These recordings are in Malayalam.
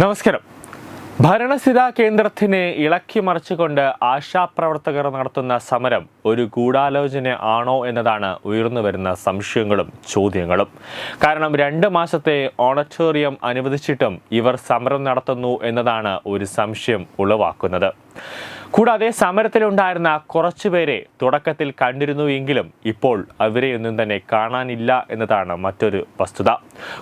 നമസ്കാരം. ഭരണസ്ഥിത കേന്ദ്രത്തിനെ ഇളക്കി മറിച്ചുകൊണ്ട് ആശാപ്രവർത്തകർ നടത്തുന്ന സമരം ഒരു ഗൂഢാലോചന ആണോ എന്നതാണ് ഉയർന്നു വരുന്ന സംശയങ്ങളും ചോദ്യങ്ങളും. കാരണം രണ്ട് മാസത്തെ ഓണറ്റോറിയം അനുവദിച്ചിട്ടും ഇവർ സമരം നടത്തുന്നു എന്നതാണ് ഒരു സംശയം ഉളവാക്കുന്നത്. കൂടാതെ സമരത്തിലുണ്ടായിരുന്ന കുറച്ചുപേരെ തുടക്കത്തിൽ കണ്ടിരുന്നു എങ്കിലും ഇപ്പോൾ അവരെ ഒന്നും തന്നെ കാണാനില്ല എന്നതാണ് മറ്റൊരു വസ്തുത.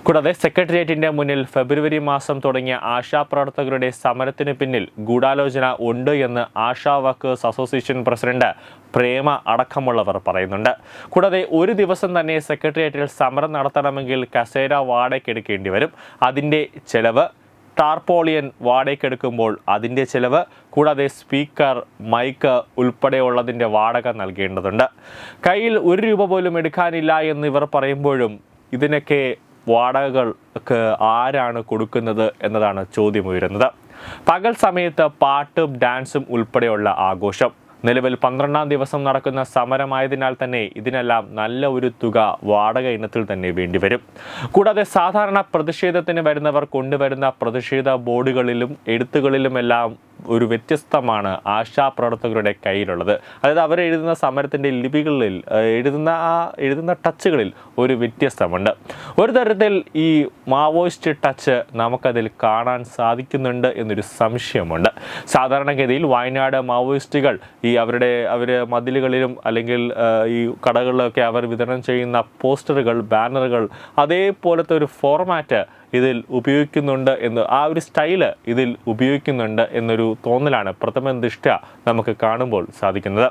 കൂടാതെ സെക്രട്ടേറിയറ്റിന്റെ മുന്നിൽ ഫെബ്രുവരി മാസം തുടങ്ങിയ ആശാപ്രവർത്തകരുടെ സമരത്തിന് പിന്നിൽ ഗൂഢാലോചന ഉണ്ട് എന്ന് Asha workers association president Prema അടക്കമുള്ളവർ പറയുന്നുണ്ട്. കൂടാതെ ഒരു ദിവസം തന്നെ സെക്രട്ടേറിയറ്റിൽ സമരം നടത്തണമെങ്കിൽ കസേര വാടകയ്ക്കെടുക്കേണ്ടി വരും. അതിന്റെ ചെലവ് ടാർപോളിയൻ വാടകയ്ക്കെടുക്കുമ്പോൾ അതിന്റെ ചിലവ് കൂടാതെ സ്പീക്കർ മൈക്ക് ഉൾപ്പെടെയുള്ളതിന്റെ വാടക നൽകേണ്ടതുണ്ട്. കയ്യിൽ ഒരു രൂപ പോലും എടുക്കാനില്ല എന്ന് ഇവർ പറയുമ്പോഴും ഇതിനൊക്കെ വാടകകൾക്ക് ആരാണ് കൊടുക്കുന്നത് എന്നതാണ് ചോദ്യമുയരുന്നത് പകൽ സമയത്ത് പാട്ടും ഡാൻസും ഉൾപ്പെടെയുള്ള ആഘോഷം. നിലവിൽ പന്ത്രണ്ടാം ദിവസം നടക്കുന്ന സമരമായതിനാൽ തന്നെ ഇതിനെല്ലാം നല്ല ഒരു തുക വാടക ഇനത്തിൽ തന്നെ വേണ്ടിവരും കൂടാതെ സാധാരണ പ്രതിഷേധത്തിന് വരുന്നവർ കൊണ്ടുവരുന്ന പ്രതിഷേധ ബോർഡുകളിലും എഴുത്തുകളിലുമെല്ലാം ഒരു വ്യത്യസ്തമാണ് ആശാപ്രവർത്തകരുടെ കയ്യിലുള്ളത്. അതായത് അവരെഴുതുന്ന സമരത്തിന്റെ ലിപികളിൽ എഴുതുന്ന ആ എഴുതുന്ന ടച്ചുകളിൽ ഒരു വ്യത്യസ്തമുണ്ട്. ഒരു തരത്തിൽ ഈ മാവോയിസ്റ്റ് ടച്ച് നമുക്കതിൽ കാണാൻ സാധിക്കുന്നുണ്ട് എന്നൊരു സംശയമുണ്ട്. സാധാരണഗതിയിൽ വയനാട് മാവോയിസ്റ്റുകൾ ഈ അവരുടെ അവർ മതിലുകളിലും അല്ലെങ്കിൽ ഈ കടകളിലൊക്കെ അവർ വിതരണം ചെയ്യുന്ന പോസ്റ്ററുകൾ ബാനറുകൾ അതേപോലത്തെ ഒരു ഫോർമാറ്റ് ഇതിൽ ഉപയോഗിക്കുന്നുണ്ട് എന്ന് ആ ഒരു സ്റ്റൈൽ ഇതിൽ ഉപയോഗിക്കുന്നുണ്ട് എന്നൊരു തോന്നലാണ് പ്രഥമ ദൃഷ്ട നമുക്ക് കാണുമ്പോൾ സാധിക്കുന്നത്.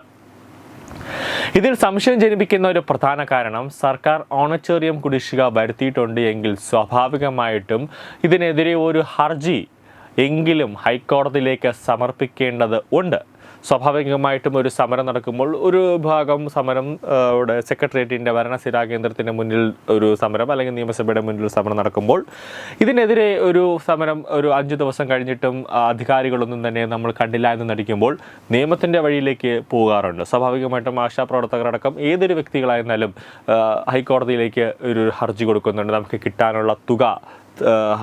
ഇതിൽ സംശയം ജനിപ്പിക്കുന്ന ഒരു പ്രധാന കാരണം സർക്കാർ ഓണച്ചോറിയം കുടിശ്ശിക വരുത്തിയിട്ടുണ്ട് എങ്കിൽ സ്വാഭാവികമായിട്ടും ഇതിനെതിരെ ഒരു ഹർജി എങ്കിലും ഹൈക്കോടതിയിലേക്ക് സമർപ്പിക്കേണ്ടത് ഉണ്ട്. സ്വാഭാവികമായിട്ടും ഒരു സമരം നടക്കുമ്പോൾ ഒരു ഭാഗം സമരം ഇവിടെ സെക്രട്ടേറിയറ്റിന്റെ ഭരണസിരാ കേന്ദ്രത്തിന്റെ മുന്നിൽ ഒരു സമരം അല്ലെങ്കിൽ നിയമസഭയുടെ മുന്നിൽ സമരം നടക്കുമ്പോൾ ഇതിനെതിരെ ഒരു സമരം ഒരു അഞ്ച് ദിവസം കഴിഞ്ഞിട്ടും അധികാരികളൊന്നും തന്നെ നമ്മൾ കണ്ടില്ല എന്ന് നടിക്കുമ്പോൾ നിയമത്തിന്റെ വഴിയിലേക്ക് പോകാറുണ്ട്. സ്വാഭാവികമായിട്ടും ആശാപ്രവർത്തകരടക്കം ഏതൊരു വ്യക്തികളായിരുന്നാലും ഹൈക്കോടതിയിലേക്ക് ഒരു ഹർജി കൊടുക്കുന്നുണ്ട്. നമുക്ക് കിട്ടാനുള്ള തുക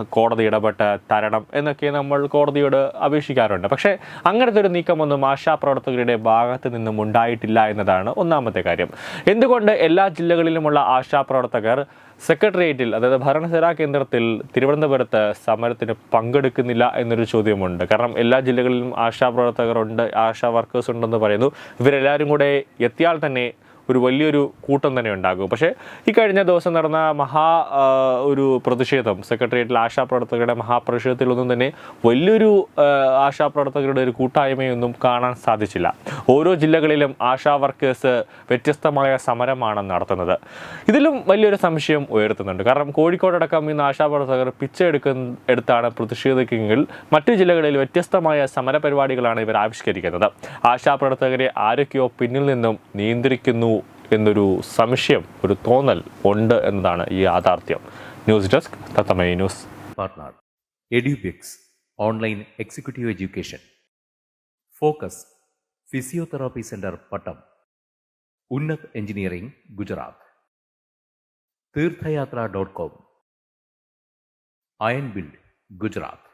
കോടതി ഇടപെട്ട് തരണം എന്നൊക്കെ നമ്മൾ കോടതിയോട് അപേക്ഷിക്കാറുണ്ട്. പക്ഷേ അങ്ങനത്തെ ഒരു നീക്കമൊന്നും ആശാപ്രവർത്തകരുടെ ഭാഗത്ത് നിന്നും ഉണ്ടായിട്ടില്ല എന്നതാണ് ഒന്നാമത്തെ കാര്യം. എന്തുകൊണ്ട് എല്ലാ ജില്ലകളിലുമുള്ള ആശാപ്രവർത്തകർ സെക്രട്ടേറിയറ്റിൽ അതായത് ഭരണസേനാ കേന്ദ്രത്തിൽ തിരുവനന്തപുരത്ത് സമരത്തിന് പങ്കെടുക്കുന്നില്ല എന്നൊരു ചോദ്യമുണ്ട്. കാരണം എല്ലാ ജില്ലകളിലും ആശാപ്രവർത്തകരുണ്ട് ആശാ വർക്കേഴ്സ് ഉണ്ടെന്ന് പറയുന്നു. ഇവരെല്ലാവരും കൂടെ എത്തിയാൽ തന്നെ ഒരു വലിയൊരു കൂട്ടം തന്നെ ഉണ്ടാകും. പക്ഷേ ഈ കഴിഞ്ഞ ദിവസം നടന്ന മഹാ ഒരു പ്രതിഷേധം സെക്രട്ടേറിയറ്റിൽ ആശാപ്രവർത്തകരുടെ മഹാപ്രതിഷേധത്തിലൊന്നും തന്നെ വലിയൊരു ആശാപ്രവർത്തകരുടെ ഒരു കൂട്ടായ്മയൊന്നും കാണാൻ സാധിച്ചില്ല. ഓരോ ജില്ലകളിലും ആശാ വർക്കേഴ്സ് വ്യത്യസ്തമായ സമരമാണ് നടത്തുന്നത്. ഇതിലും വലിയൊരു സംശയം ഉയർത്തുന്നുണ്ട്. കാരണം കോഴിക്കോടടക്കം ഇന്ന് ആശാപ്രവർത്തകർ പിച്ച എടുക്കുന്ന എടുത്താണ് പ്രതിഷേധിക്കുമെങ്കിൽ മറ്റു ജില്ലകളിൽ വ്യത്യസ്തമായ സമരപരിപാടികളാണ് ഇവർ ആവിഷ്കരിക്കുന്നത്. ആശാപ്രവർത്തകരെ ആരൊക്കെയോ പിന്നിൽ നിന്നും നിയന്ത്രിക്കുന്നു എന്നൊരു സംശയം ഒരു തോന്നൽ ഉണ്ട് എന്നതാണ് ഈ യാഥാർത്ഥ്യം. News desk തത്തമൈ news. Partner Edubix online executive education. Focus physiotherapy centre Pattom. Unnath engineering Gujarat. Theerthayathra dot com. Iron build Gujarat.